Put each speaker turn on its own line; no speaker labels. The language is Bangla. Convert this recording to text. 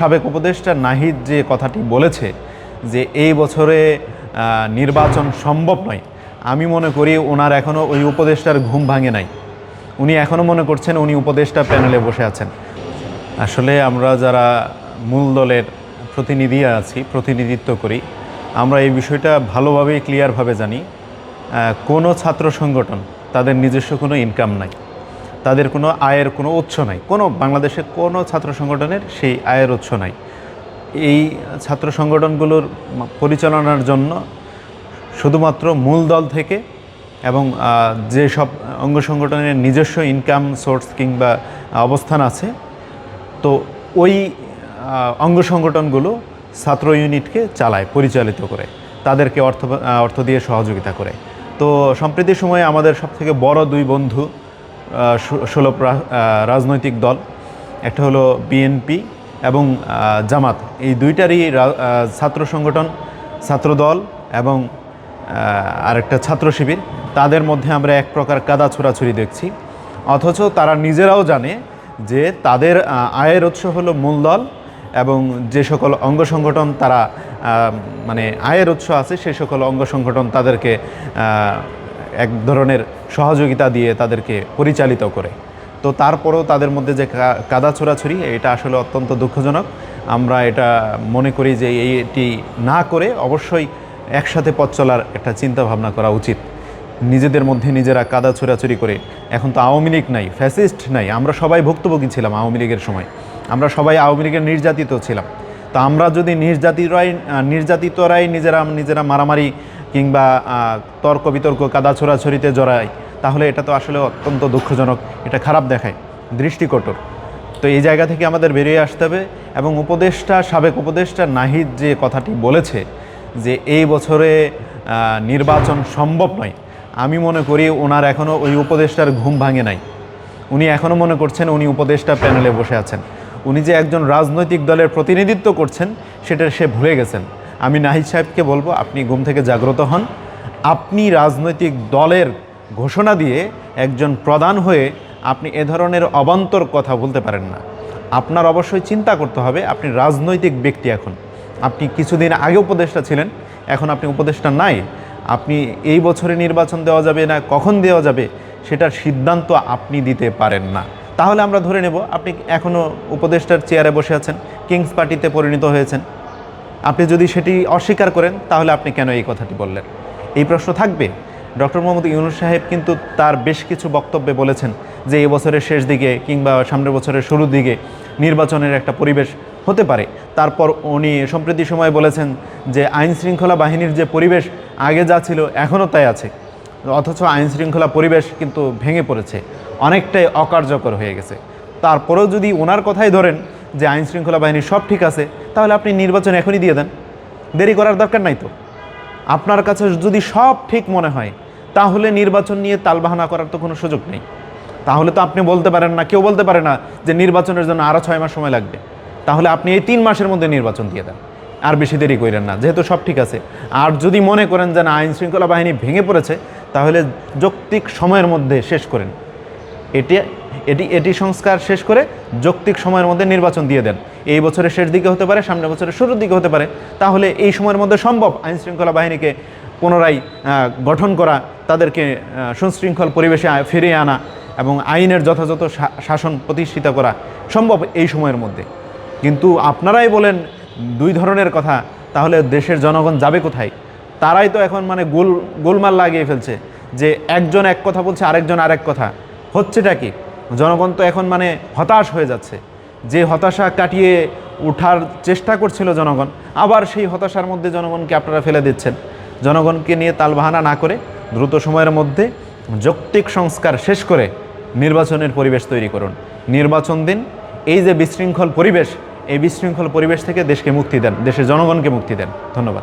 সাবেক উপদেষ্টা নাহিদ যে কথাটি বলেছে যে এই বছরে নির্বাচন সম্ভব নয়। আমি মনে করি ওনার এখনও ওই উপদেষ্টার ঘুম ভাঙে নাই। উনি এখনও মনে করছেন উনি উপদেষ্টা প্যানেলে বসে আছেন। আসলে আমরা যারা মূল দলের প্রতিনিধি আছি, প্রতিনিধিত্ব করি, আমরা এই বিষয়টা ভালোভাবেই ক্লিয়ারভাবে জানি। কোনো ছাত্র সংগঠন তাদের নিজস্ব কোনো ইনকাম নাই। তাদের কোনো আয়ের কোনো উৎস নাই। কোনো বাংলাদেশে কোনো ছাত্র সংগঠনের সেই আয়ের উৎস নাই। এই ছাত্র সংগঠনগুলোর পরিচালনার জন্য শুধুমাত্র মূল দল থেকে এবং যেসব অঙ্গ সংগঠনের নিজস্ব ইনকাম সোর্স কিংবা অবস্থান আছে, তো ওই অঙ্গ সংগঠনগুলো ছাত্র ইউনিটকে চালায়, পরিচালিত করে। তাদেরকে অর্থ অর্থ দিয়ে সহযোগিতা করে। তো সম্প্রতি সময়ে আমাদের সবথেকে বড় দুই বন্ধু সুলভ রাজনৈতিক দল একটা হলো বিএনপি এবং জামাত। এই দুইটারই ছাত্র সংগঠন ছাত্রদল এবং আহ, আরেকটা ছাত্র শিবির। তাদের মধ্যে আমরা এক প্রকার কাদা ছোড়াছুরি দেখছি। অথচ তারা নিজেরাও জানে যে তাদের আয়ের উৎস হলো মূলদল এবং যে সকল অঙ্গ সংগঠন তারা মানে আয়ের উৎস আছে সেই সকল অঙ্গ সংগঠন তাদেরকে এক ধরনের সহযোগিতা দিয়ে তাদেরকে পরিচালিত করে। তো তারপরেও তাদের মধ্যে যে কাদা ছোড়াছুরি এটা আসলে অত্যন্ত দুঃখজনক। আমরা এটা মনে করি যে এটি না করে অবশ্যই একসাথে পথ চলার একটা চিন্তা ভাবনা করা উচিত। নিজেদের মধ্যে নিজেরা কাদা ছোড়াছুরি করে। এখন তো আওয়ামী লীগ নাই, ফ্যাসিস্ট নাই, আমরা সবাই ভুক্তভোগী ছিলাম আওয়ামী লীগের সময়। আমরা সবাই আওয়ামী লীগের নির্যাতিত ছিলাম। তো আমরা যদি নির্যাতিতরাই নির্যাতিতরাই নিজেরা নিজেরা মারামারি কিংবা তর্ক বিতর্ক, কাদা ছোড়াছড়িতে জড়ায়, তাহলে এটা তো আসলে অত্যন্ত দুঃখজনক, এটা খারাপ দেখায়, দৃষ্টিকটর। তো এই জায়গা থেকে আমাদের বেরিয়ে আসতে হবে এবং উপদেষ্টা, সাবেক উপদেষ্টা নাহিদ যে কথাটি বলেছে যে, এই বছরে নির্বাচন সম্ভব নয়। আমি মনে করি ওনার এখনও ওই উপদেষ্টার ঘুম ভাঙে নাই। উনি এখনও মনে করছেন উনি উপদেষ্টা প্যানেলে বসে আছেন। উনি যে একজন রাজনৈতিক দলের প্রতিনিধিত্ব করছেন সেটা সে ভুলে গেছেন। আমি নাহিদ সাহেবকে বলব, আপনি ঘুম থেকে জাগ্রত হন। আপনি রাজনৈতিক দলের ঘোষণা দিয়ে একজন প্রধান হয়ে আপনি এ ধরনের অবান্তর কথা বলতে পারেন না। আপনার অবশ্যই চিন্তা করতে হবে, আপনি রাজনৈতিক ব্যক্তি এখন। আপনি কিছুদিন আগে উপদেষ্টা ছিলেন, এখন আপনি উপদেষ্টা নাই। আপনি এই বছরে নির্বাচন দেওয়া যাবে না, কখন দেওয়া যাবে, সেটার সিদ্ধান্ত আপনি দিতে পারেন না। তাহলে আমরা ধরে নেব, আপনি এখনও উপদেষ্টার চেয়ারে বসে আছেন, কিংস পার্টিতে পরিণত হয়েছেন। আপনি যদি সেটি অস্বীকার করেন, তাহলে আপনি কেন এই কথাটি বললেন? এই প্রশ্ন থাকবে। ডক্টর মোহাম্মদ ইউনুস সাহেব কিন্তু তার বেশ কিছু বক্তব্যে বলেছেন যে এই বছরের শেষ দিকে কিংবা সামনের বছরের শুরুর দিকে নির্বাচনের একটা পরিবেশ হতে পারে। তারপর উনি সম্প্রতি সময় বলেছেন যে আইন শৃঙ্খলা বাহিনীর যে পরিবেশ আগে যা ছিল, এখনও তাই আছে। অথচ আইন শৃঙ্খলা পরিবেশ কিন্তু ভেঙে পড়েছে, অনেকটাই অকার্যকর হয়ে গেছে। তারপরেও যদি ওনার কথাই ধরেন যে আইন শৃঙ্খলা বাহিনী সব ঠিক আছে, তাহলে আপনি নির্বাচন এখনই দিয়ে দেন। দেরি করার দরকার নাই তো। আপনার কাছে যদি সব ঠিক মনে হয়, তাহলে নির্বাচন নিয়ে তালবাহানা করার তো কোনো সুযোগ নেই। তাহলে তো আপনি বলতে পারেন না, কেউ বলতে পারে না যে নির্বাচনের জন্য আরও ছয় মাস সময় লাগবে। তাহলে আপনি এই তিন মাসের মধ্যে নির্বাচন দিয়ে দেন। আর বেশি দেরি করেন না, যেহেতু সব ঠিক আছে। আর যদি মনে করেন যে না, আইন শৃঙ্খলা বাহিনী ভেঙে পড়েছে, তাহলে যৌক্তিক সময়ের মধ্যে শেষ করেন। এটি এটি এটি সংস্কার শেষ করে যৌক্তিক সময়ের মধ্যে নির্বাচন দিয়ে দেন। এই বছরের শেষ দিকে হতে পারে, সামনের বছরের শুরুর দিকে হতে পারে। তাহলে এই সময়ের মধ্যে সম্ভব আইন শৃঙ্খলা বাহিনীকে পুনরায় গঠন করা, তাদেরকে সুশৃঙ্খল পরিবেশে ফিরিয়ে আনা এবং আইনের যথাযথ শাসন প্রতিষ্ঠিত করা সম্ভব এই সময়ের মধ্যে। কিন্তু আপনারাই বলেন দুই ধরনের কথা, তাহলে দেশের জনগণ যাবে কোথায়? তারাই তো এখন মানে গোল, গোলমাল লাগিয়ে ফেলছে যে একজন এক কথা বলছে, আরেকজন আরেক কথা। হচ্ছেটা কি? জনগণ তো এখন মানে হতাশ হয়ে যাচ্ছে। যে হতাশা কাটিয়ে ওঠার চেষ্টা করছিল জনগণ, আবার সেই হতাশার মধ্যে জনগণকে আপনারা ফেলে দিচ্ছেন। জনগণকে নিয়ে তালবাহানা না করে দ্রুত সময়ের মধ্যে যৌক্তিক সংস্কার শেষ করে নির্বাচনের পরিবেশ তৈরি করুন। নির্বাচন দিন, এই যে বিশৃঙ্খল পরিবেশ, এই বিশৃঙ্খল পরিবেশ থেকে দেশকে মুক্তি দেন, দেশের জনগণকে মুক্তি দেন। ধন্যবাদ।